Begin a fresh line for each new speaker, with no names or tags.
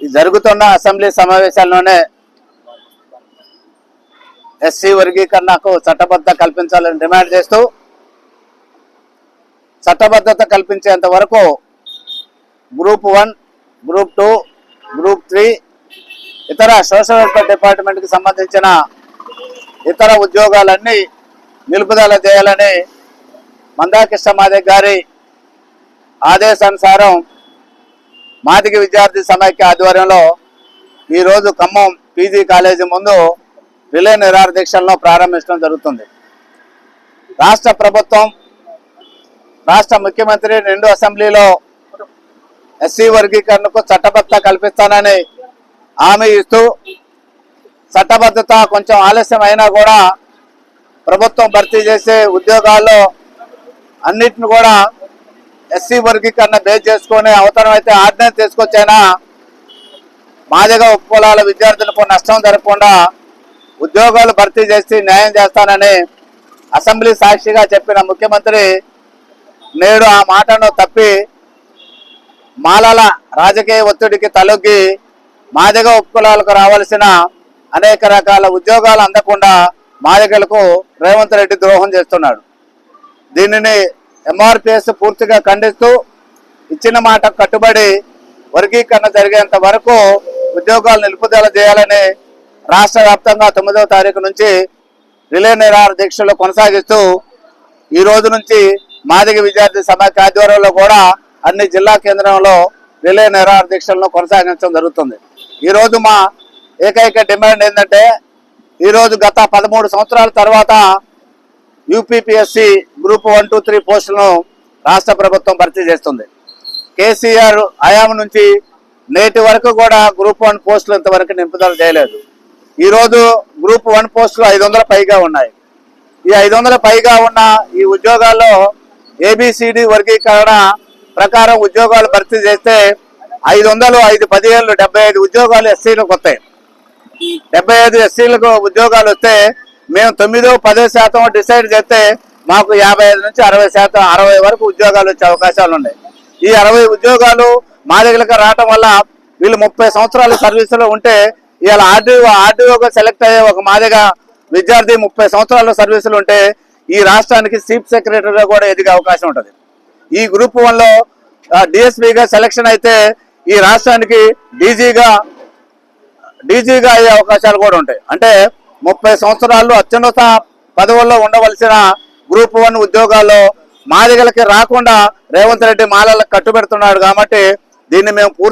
జరుగుతున్న assembly సమావేశాల్లోనే SC వర్గీకరణకు చట్టబద్ధత కల్పించాలని డిమాండ్ చేస్తూ చట్టబద్ధత కల్పించేంత వరకు group one group two group three ఇతర సోషల్ వెల్ఫేర్ డిపార్ట్మెంట్కి సంబంధించిన ఇతర ఉద్యోగాలన్నీ నిలుపుదల చేయాలని మందాకృష్ణ మాదే గారి ఆదేశానుసారం మాదిక విద్యార్థి సమైక్య ఆధ్వర్యంలో ఈరోజు ఖమ్మం పీజీ కాలేజీ ముందు రిలే నిరాహార దీక్షలను ప్రారంభించడం జరుగుతుంది. రాష్ట్ర ప్రభుత్వం రాష్ట్ర ముఖ్యమంత్రి రెండు అసెంబ్లీలో ఎస్సీ వర్గీకరణకు చట్టబద్ధత కల్పిస్తానని హామీ ఇస్తూ చట్టబద్ధత కొంచెం ఆలస్యం అయినా కూడా ప్రభుత్వం భర్తీ చేసే ఉద్యోగాల్లో అన్నిటిని కూడా ఎస్సీ వర్గీకరణ బేస్ చేసుకొని అయితే ఆర్డినెన్స్ తీసుకొచ్చైనా మాదిగా ఉపకులాల విద్యార్థులకు నష్టం జరగకుండా ఉద్యోగాలు భర్తీ చేసి న్యాయం చేస్తానని అసెంబ్లీ సాక్షిగా చెప్పిన ముఖ్యమంత్రి నేడు ఆ మాటను తప్పి మాలల రాజకీయ ఒత్తిడికి తలొగ్గి మాదిగ ఉపకులాలకు రావాల్సిన అనేక రకాల ఉద్యోగాలు అందకుండా మాదిగలకు రేవంత్ రెడ్డి ద్రోహం చేస్తున్నాడు. దీనిని ఎంఆర్పిఎస్ పూర్తిగా ఖండిస్తూ ఇచ్చిన మాట కట్టుబడి వర్గీకరణ జరిగేంత వరకు ఉద్యోగాలు నిలుపుదల చేయాలని రాష్ట్ర వ్యాప్తంగా తొమ్మిదవ తారీఖు నుంచి రిలే నిరాహార దీక్షలు కొనసాగిస్తూ ఈ రోజు నుంచి మాదిగ విద్యార్థి సమాఖ్య ఆధ్వర్యంలో కూడా అన్ని జిల్లా కేంద్రంలో రిలే నిరాహార దీక్షలను కొనసాగించడం జరుగుతుంది. ఈరోజు మా ఏకైక డిమాండ్ ఏంటంటే ఈరోజు గత పదమూడు సంవత్సరాల తర్వాత UPPSC group one two three పోస్టులను రాష్ట్ర ప్రభుత్వం భర్తీ చేస్తుంది. కేసీఆర్ హయాం నుంచి నేటి వరకు కూడా గ్రూప్ వన్ పోస్టులు ఇంతవరకు నింపుదల చేయలేదు. ఈరోజు గ్రూప్ వన్ పోస్టులు ఐదు వందల పైగా ఉన్నాయి. ఈ ఐదు వందల పైగా ఉన్న ఈ ఉద్యోగాల్లో ఏబిసిడి వర్గీకరణ ప్రకారం ఉద్యోగాలు భర్తీ చేస్తే ఐదు వందలు ఐదు పదిహేళ్ళు డెబ్బై ఐదు ఉద్యోగాలు ఎస్సీలకు వస్తాయి. డెబ్బై ఐదు ఎస్సీలకు ఉద్యోగాలు వస్తే మేము తొమ్మిదో పదో శాతం డిసైడ్ చేస్తే మాకు యాభై ఐదు నుంచి అరవై శాతం అరవై వరకు ఉద్యోగాలు వచ్చే అవకాశాలు ఉన్నాయి. ఈ అరవై ఉద్యోగాలు మా దగ్గరకు రావటం వల్ల వీళ్ళు ముప్పై సంవత్సరాల సర్వీసులో ఉంటే ఇవాళ ఆర్డీఓ ఆర్డీఓగా సెలెక్ట్ అయ్యే ఒక మాదిగ విద్యార్థి ముప్పై సంవత్సరాల సర్వీసులు ఉంటే ఈ రాష్ట్రానికి చీఫ్ సెక్రటరీగా కూడా ఎదిగే అవకాశం ఉంటుంది. ఈ గ్రూప్ వన్లో డిఎస్పీగా సెలక్షన్ అయితే ఈ రాష్ట్రానికి డీజీగా డీజీగా అయ్యే అవకాశాలు కూడా ఉంటాయి. అంటే ముప్పై సంవత్సరాలు అత్యున్నత పదవుల్లో ఉండవలసిన గ్రూప్ వన్ ఉద్యోగాల్లో మాదిగలకి రాకుండా రేవంత్ రెడ్డి మాలలకు కట్టుబెడుతున్నాడు కాబట్టి దీన్ని మేము పూర్తి